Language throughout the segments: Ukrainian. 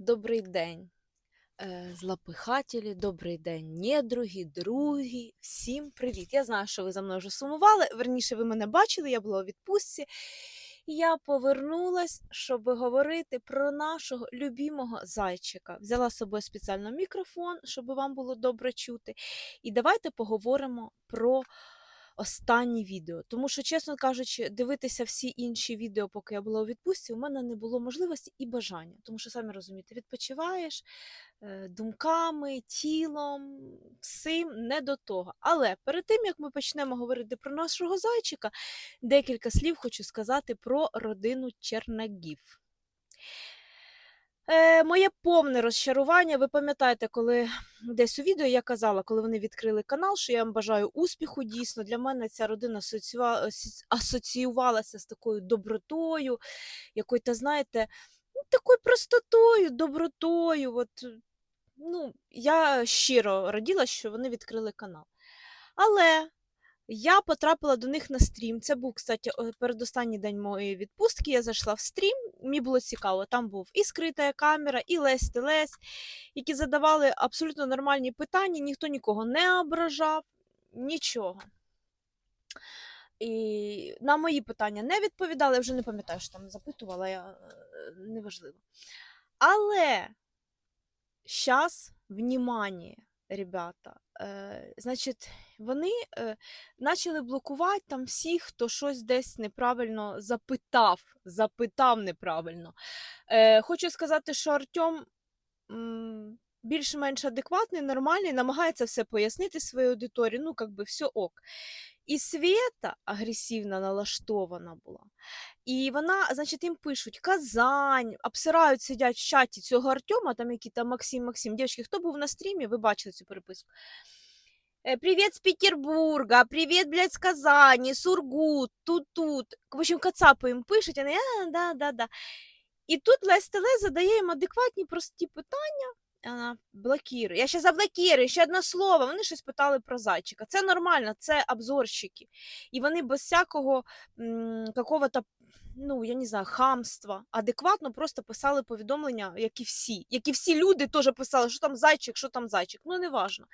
Добрий день, е, злопихателі, добрий день, недруги, другі. Всім привіт! Я знаю, що ви за мною вже сумували. Верніше, ви мене бачили, я була у відпустці. Я повернулась, щоб говорити про нашого любимого зайчика. Взяла з собою спеціально мікрофон, щоб вам було добре чути. І давайте поговоримо про останні відео. Тому що, чесно кажучи, дивитися всі інші відео, поки я була у відпустці, у мене не було можливості і бажання. Тому що, самі розумієте, відпочиваєш е, думками, тілом, всім не до того. Але перед тим як ми почнемо говорити про нашого зайчика, декілька слів хочу сказати про родину Чернагів. Е, моє повне розчарування. Ви пам'ятаєте, коли десь у відео я казала, коли вони відкрили канал, що я їм бажаю успіху. Дійсно, для мене ця родина асоціювалася з такою добротою, якою-то, знаєте, ну, такою простотою, добротою. От, ну, я щиро раділа, що вони відкрили канал. Але я потрапила до них на стрім. Це був, кстати, передостанній день моєї відпустки. Я зайшла в стрім. Мені було цікаво. Там був і скрита камера, і Лесь Телесь, які задавали абсолютно нормальні питання, ніхто нікого не ображав, нічого. І на мої питання не відповідали, я вже не пам'ятаю, що там запитувала, я е, неважливо. Але зараз, внимание, ребята, е, значить, вони е, почали блокувати там всіх, хто щось десь неправильно запитав, запитав неправильно. Е, хочу сказати, що Артем більш-менш адекватний, нормальний, намагається все пояснити своїй аудиторії, ну, как би все ок. І Свєта агресивно налаштована була. І вона, значить, їм пишуть Казань, обсирають, сидять в чаті цього Артема, там який там Максим, Максим. Дівчатки, хто був на стрімі, ви бачили цю переписку. Э, Привет с Петербурга, привет, блядь, с Казани, Сургут, тут-тут. В общем, кацапи їм пишуть, вони, а, да, да, да. І тут Лесь Теле задає їм адекватні, прості питання. Вона блокірує. Я ще заблокірую, ще одне слово. Вони щось питали про зайчика. Це нормально, це обзорщики. І вони без всякого какого-то, ну, я не знаю, хамства, адекватно просто писали повідомлення, як і всі. Як і всі люди теж писали, що там зайчик, що там зайчик. Ну, не важно.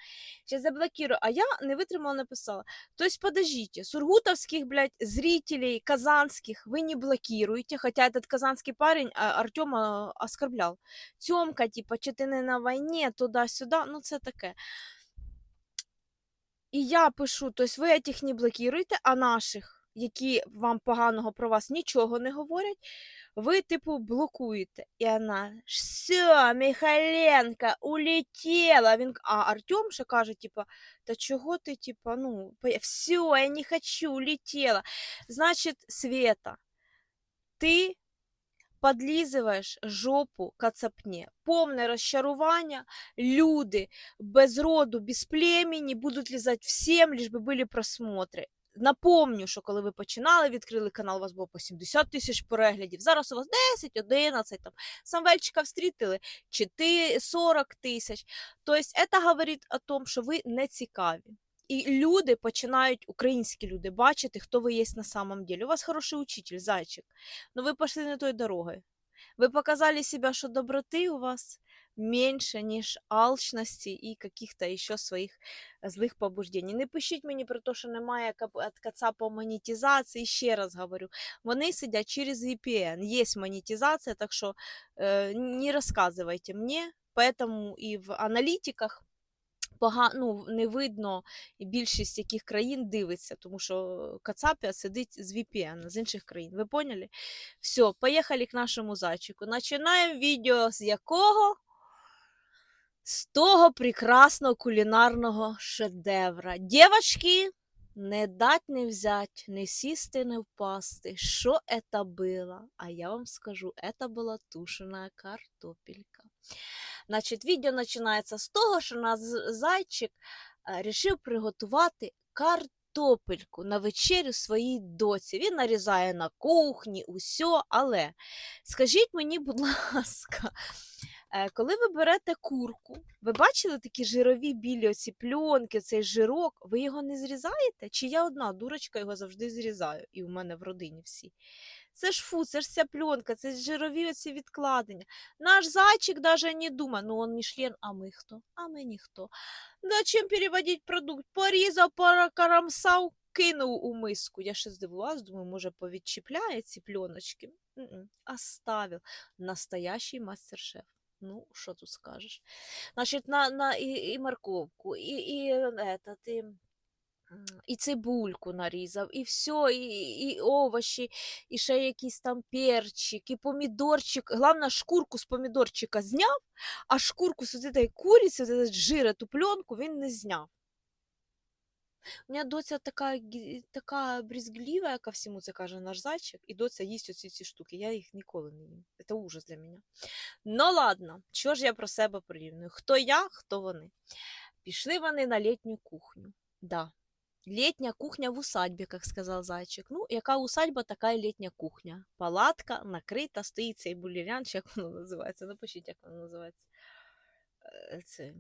Сейчас заблокирую. А я не вытримала, написала. То есть, подождите, сургутовских, блядь, зрителей, казанских вы не блокируете, хотя этот казанский парень а, Артема оскорблял. Тёмка, типа, чи ти не на війні, туди-сюди, ну це таке. І я пишу, тобто ви этих не блокируєте, а наших, які вам поганого про вас нічого не говорять, ви, типу, блокуєте. І вона, все, Михайленко, улетела. Він, а Артем ще каже, типа, та чого ти, типа, ну, все, я не хочу, улетела. Значить, Света, ти подлизуєш жопу кацапні. Повне розчарування. Люди без роду, без племені будуть лізати всім, лиш би були просмотри. Напомню, що коли ви починали, відкрили канал, у вас було по 70 тисяч переглядів. Зараз у вас 10, 11, там Самвельчика встрітили 4, 40 тисяч. Тобто, це говорить о том, що ви не цікаві. І люди починають, українські люди, бачити, хто ви є на самом деле. У вас хороший учитель, зайчик. Но ви пішли не той дорогою. Ви показали себе, що доброти у вас менше, ніж алчності і каких-то ще своїх злих побуждень. Не пишіть мені про те, що немає Кацапа монетизації. Ще раз говорю, вони сидять через VPN. Є монетизація, так що е, не розказуйте мені. Поэтому і в аналітиках ну, не видно більшість яких країн дивиться, тому що Кацапія сидить з VPN, з інших країн. Ви поняли? Все, поїхали к нашому зайчику. Починаємо відео з якого? З того прекрасного кулінарного шедевра. Дівчатки, не дать не взять, не сісти, не впасти. Що це було? А я вам скажу, це була тушена картопелька. Значить, відео починається з того, що наш зайчик е, рішив приготувати картопельку на вечерю своїй доці. Він нарізає на кухні, усьо, але скажіть мені, будь ласка, е, коли ви берете курку, ви бачили такі жирові білі оці пленки, цей жирок, ви його не зрізаєте? Чи я одна дурочка його завжди зрізаю, і у мене в родині всі? Це ж фу, це ж ця пленка, це ж жирові оці відкладення. Наш зайчик даже не думає, ну он Мішлен, а ми хто? А ми ніхто. Зачем переводить продукт? Порізав, перекарамсав, кинув у миску. Я ще здивувалась, думаю, може повідчіпляє ці пленочки. Оставив. Настоящий мастер-шеф. Ну, що тут скажеш? Значить, на, на і, і морковку, і, і, этот, і, і цибульку нарізав, і все, і, і овочі, і ще якийсь там перчик, і помідорчик. Головне, шкурку з помідорчика зняв, а шкурку з цієї куриці, з жира, ту пленку він не зняв. У мене доця така, така брезглива ко всьому, це каже наш зайчик, і доця їсть оці ці штуки. Я їх ніколи не їм. Це ужас для мене. Ну ладно, що ж я про себе порівнюю? Хто я, хто вони. Пішли вони на літню кухню. Да. Летняя кухня в усадьбі, як сказав зайчик. Ну, яка усадьба, така і літня кухня. Палатка накрита, стоїть цей булірян, чи як воно називається. Напишіть, як воно називається. Е, Це...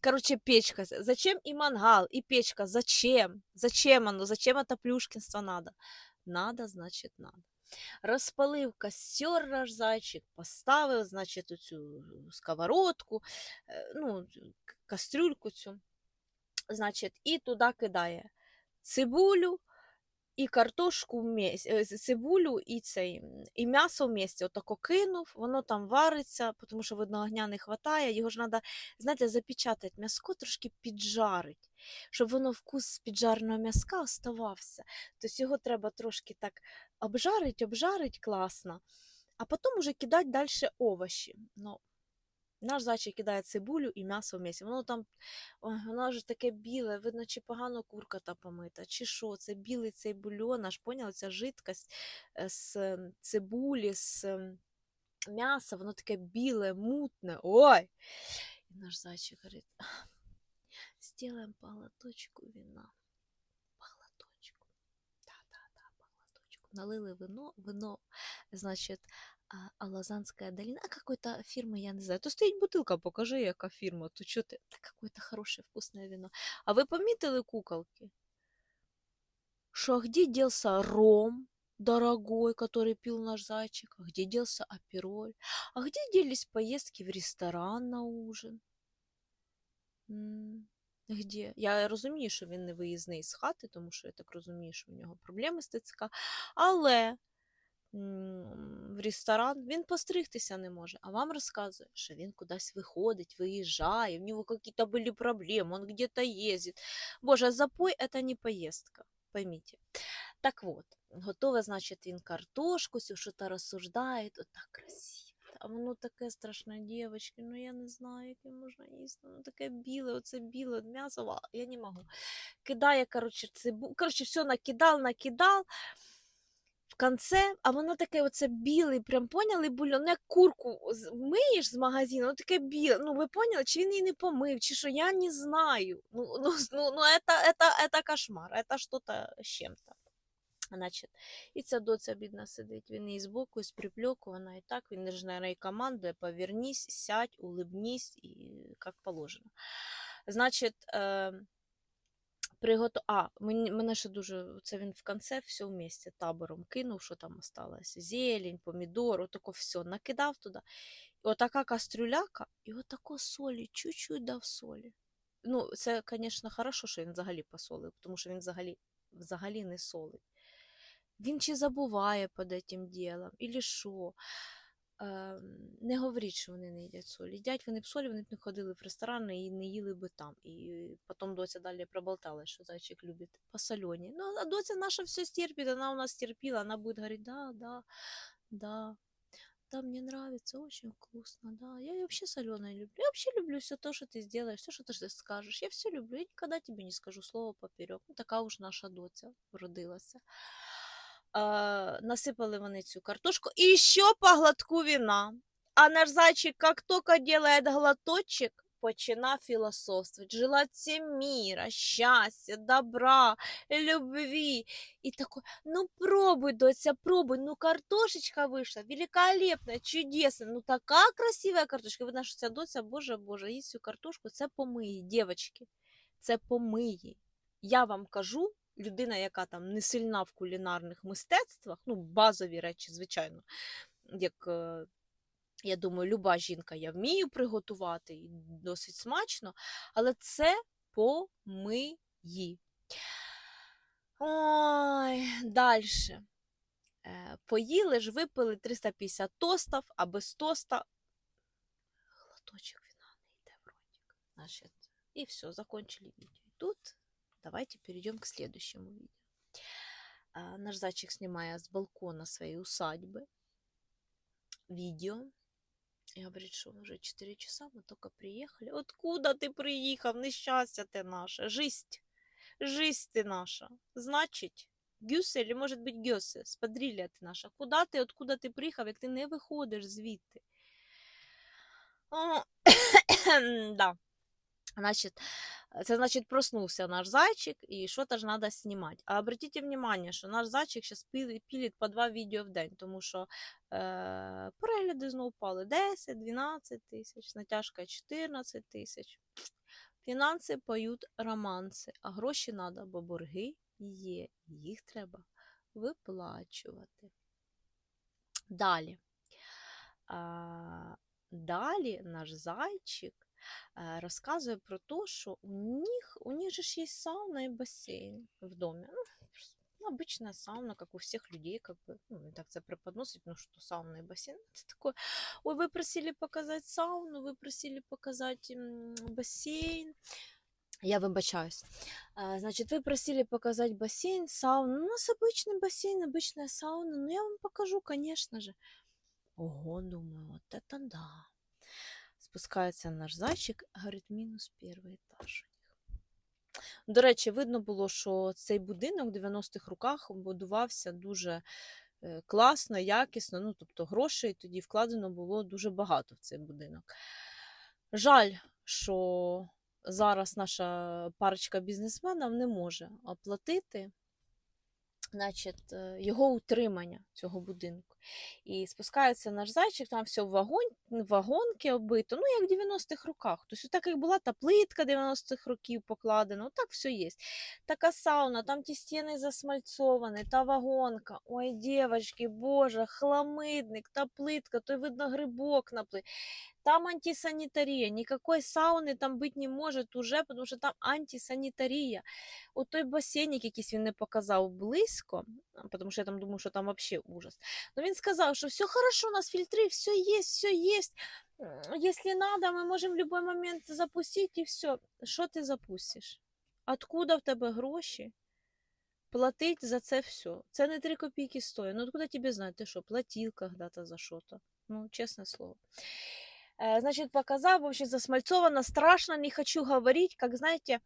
Короче, печка. Зачем и мангал, и печка? Зачем? Зачем оно? Зачем это плюшкинство надо? Надо, значит, надо. Розпалив костер наш зайчик, поставив, значить, оцю сковородку, е, ну, кастрюльку цю, значить, і туди кидає цибулю і картошку е, цибулю і цей, і м'ясо вместе. Отако кинув, воно там вариться, тому що, видно, огня не вистачає, його ж треба, знаєте, запечатати м'яско, трошки піджарить, щоб воно вкус з піджареного м'яска оставався. Тобто його треба трошки так обжарить, обжарить класно, а потім уже кидати далі овочі. Ну, наш зайчик кидає цибулю і м'ясо вместе. Воно там, ой, воно ж таке біле, видно, чи погано курка та помита, чи що. Це білий цей бульон, аж поняла, ця жидкость е, з цибулі, з м'яса, воно таке біле, мутне. Ой! І наш зайчик говорить, сделаем по глоточку вина. По глоточку. Да-да-да, по. Налили вино, вино, значить, а, Алазанская долина, а какой-то фирмы, я не знаю. То стоїть бутилка, покажи, яка фірма, то чо ти? Та какое-то хорошее вкусное вино. А ви помітили куколки? Что а где делся ром дорогой, который пил наш зайчик? А где делся апероль? А где делись поездки в ресторан на ужин? М, Где? Я розумію, що він не виїзний з хати, тому що я так розумію, що в нього проблеми з ТЦК. Але м, В ресторан він постригтися не може, а вам розказує, що він кудись виходить, виїжджає, в нього якісь були проблеми, він где-то їздить. Боже, запой це не поїздка, поймите. Так вот, готове, значить, він картошку, всю що-то розсуждає, от так красиво. А воно таке страшне, дівчатки, ну я не знаю, яке можна їсти. Воно таке біле, оце біле м'ясо, я не можу. Кидає, коротше, цибу... коротше, все накидав, накидав В конце, а воно таке оце білий, прям поняли, бульон, ну, як курку з- миєш з магазину, воно таке біле. Ну, ви поняли, чи він її не помив, чи що, я не знаю. Ну, ну, с- ну, ну это, это, это кошмар, это что-то з чим-то. Значить, і ця доця бідна сидить, він її збоку, з припльоку, вона і так, він ж, наверное, і командує, повернись, сядь, улыбнись, і як положено. Значить, е, приготу... А, мені, мене ще дуже, це він в конце все вместе табором кинув, що там осталось. Зелень, помідор, отако все, накидав туди. Отака кастрюляка, і отако солі, чуть-чуть дав солі. Ну, це, звісно, хорошо, що він взагалі посолив, тому що він взагалі, взагалі не солить. Він чи забуває під этим ділом, і що. Ем, не говоріть, що вони не їдять солі. Їдять вони б солі, вони б не ходили в ресторани і не їли би там. І потім доця далі проболтала, що зайчик любить посолені. Ну, а доця наша все стерпить, вона у нас терпіла, вона буде говорити, да, да, да. Да, мне нравится, очень вкусно, да. Я вообще соленое люблю. Я вообще люблю все то, что ты сделаешь, все, что ты скажешь. Я все люблю. Я никогда тебе не скажу слово поперек. Ну, така уж наша доця вродилася. А, насипали вони цю картошку. І ще по глотку вина. А наш зайчик, как только делает глоточек, починав філософствовать, желать всем мира, счастья, добра, любви. И такой, ну пробуй, доця, пробуй, ну картошечка вышла, великолепная, чудесная, ну така красивая картошка. Що ця доця, боже, боже, їсть цю картошку, це помиї, дівчатки, це помиї. Я вам кажу, людина, яка там не сильна в кулінарних мистецтвах, ну, базові речі, звичайно, як. е, Я думаю, люба жінка я вмію приготувати і досить смачно, але це помиї. Ой, далі. Поїли ж, випили 350 тостів, а без тоста глоточек вина не йде в ротик. И все, закончили видео. И тут давайте перейдем к следующему видео. А, Наш зайчик снимает с балкона своей усадьбы видео. И говорит, что уже 4 часа, мы только приехали. Откуда ты приехал? Несчастье ты наше. Жизнь. Жизнь ты наша. Значить, Гюсе, или может быть Гёсе, спадрілля ти наша. Куда ти, откуда ти приїхав, як ти не виходиш звідти? О, да. Значит, це значить проснувся наш зайчик, і що-то ж треба знімати. А обратите внимание, що наш зайчик зараз пілить по два відео в день, тому що е, перегляди знову впали 10-12 тисяч, натяжка 14 тисяч. Фінанси поють романси, а гроші треба, бо борги є, їх треба виплачувати. Далі. А, далі наш зайчик е, розказує про те, що у них, у них же ж є сауна і басейн в домі. Ну, просто, ну, обычная сауна, как у всех людей, как бы, ну, не так це преподносить, ну, что сауна и бассейн. Это такое, ой, вы просили показать сауну, вы просили показать м, бассейн. Я вибачаюсь. А, Значит, вы просили показать бассейн, сауну. Ну, У нас обычный бассейн, обычная сауна. Ну, я вам покажу, конечно же. Ого, думаю, вот это да. Спускається наш зайчик, говорить, мінус перший етаж. До речі, видно було, що цей будинок в 90-х роках будувався дуже е, класно, якісно. Ну, тобто грошей тоді вкладено було дуже багато в цей будинок. Жаль, що зараз наша парочка бізнесменів не може оплатити значить, е, його утримання цього будинку. І спускається наш зайчик, там все в вагон, вагонки оббито, ну як в 90-х роках. Тобто, так як була та плитка 90-х років покладена, так все є. Така сауна, там ті стіни засмальцовані, та вагонка. Ой, дівчатки, боже, хламидник, та плитка, то видно грибок на. Там антисанітарія, ніякої сауни там бути не може уже, тому що там антисанітарія. От той басейник якийсь він не показав близько, а, тому що я там думаю, що там взагалі ужас. Но він сказав, що все хорошо, у нас фильтры, все есть, все есть. Если надо, ми можемо в будь-який момент запустити і все. Що ти запустиш? Откуда в тебе гроші? Платить за це все. Це не 3 копійки стоїть. Ну откуда тебе знати, ти що, платив когда-то за що-то? Ну, чесне слово. Э, Значит, показал, вообще засмальцовано, страшно, не хочу говорить, как, знаете,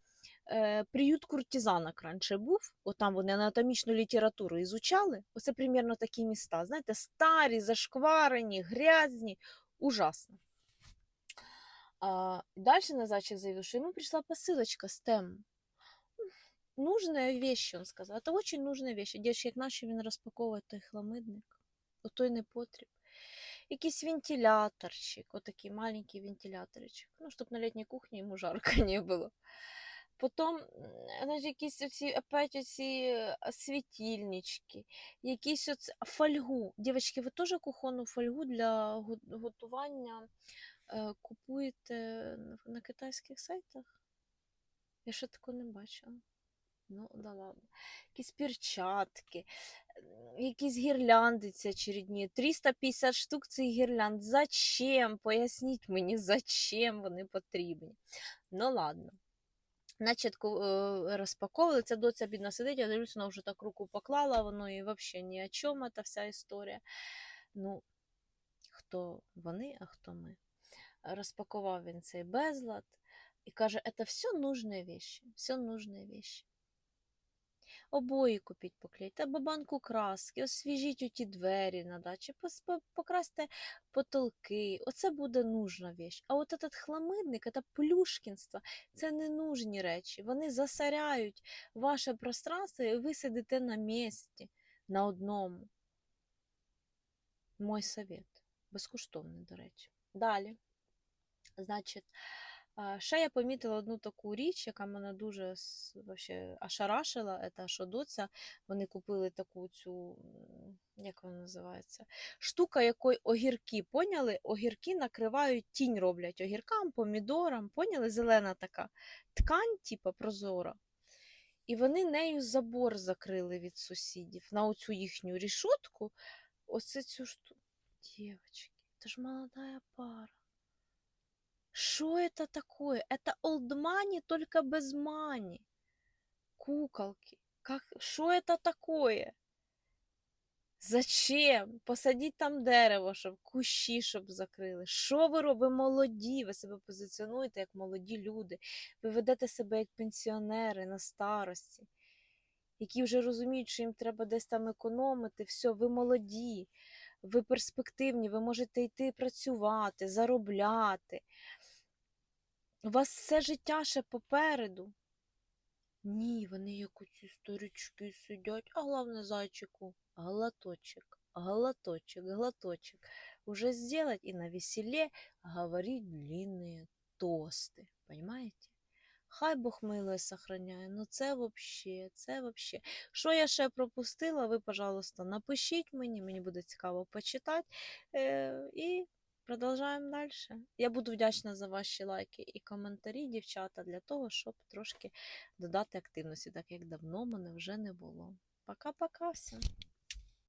е, приют куртизанок раніше був, от там вони анатомічну літературу ізучали. Оце примерно такі міста. Знаєте, старі, зашкварені, грязні, ужасно. А, дальше Назачик заявил, что ему пришла посылочка с тем. Нужная вещь, он сказал. Это очень нужная вещь. Девочки, як наші він розпаковує той хламидник, отой непотріб. Якийсь вентиляторчик, отакий маленький вентиляторчик. Ну, щоб на літній кухні йому жарко не було. Потім, значить, якісь оці, опять оці світильнички, якісь оці, фольгу. Дівчатки, ви теж кухонну фольгу для готування е, купуєте на китайських сайтах? Я ще такого не бачила. Ну, да ладно. Якісь перчатки, якісь гірлянди ці очередні. 350 штук цих гірлянд. Зачем? Поясніть мені, зачем вони потрібні. Ну ладно. Значить, е, розпаковували, ця доця бідна сидить, я дивлюсь, вона вже так руку поклала, воно і взагалі ні о чому та вся історія. Ну, хто вони, а хто ми. Розпакував він цей безлад і каже, це все нужні вещи, все нужні вещи. Обої купіть поклеїть, або банку краски, освіжіть оті двері на дачі, покрасьте потолки. Оце буде нужна вещь. А от этот хламидник, це плюшкінство, це ненужні речі. Вони засоряють ваше пространство, і ви сидите на місці, на одному. Мой совет. Безкоштовний, до речі. Далі. Значить, ще я помітила одну таку річ, яка мене дуже вообще ошарашила, це що вони купили таку цю, як вона називається, штука, якою огірки, поняли? Огірки накривають, тінь роблять огіркам, помідорам, поняли? Зелена така ткань, типа прозора. І вони нею забор закрили від сусідів на оцю їхню рішотку. Оце цю штуку. Дівчатки, це ж молодая пара. Что это такое? Это old money, только без money. Куколки. Как... Что это такое? Зачем? Посадіть там дерево, щоб кущі, щоб закрили. Що ви робите? Ви молоді, ви себе позиціонуєте як молоді люди. Ви ведете себе як пенсіонери на старості, які вже розуміють, що їм треба десь там економити. Все, ви молоді, ви перспективні, ви можете йти працювати, заробляти. У вас все життя ще попереду. Ні, вони як у ці старички сидять, а головне зайчику, глоточек, глоточек, глоточек. Уже сделать и на веселе говорить длинные тости. Понимаете? Хай Бог милує сохраняє. Ну це вообще, це вообще. Що я ще пропустила, ви, пожалуйста, напишіть мені, мені буде цікаво почитати. Е, і продовжуємо далі. Я буду вдячна за ваші лайки і коментарі, дівчата, для того, щоб трошки додати активності, так як давно мене вже не було. Пока-пока всім.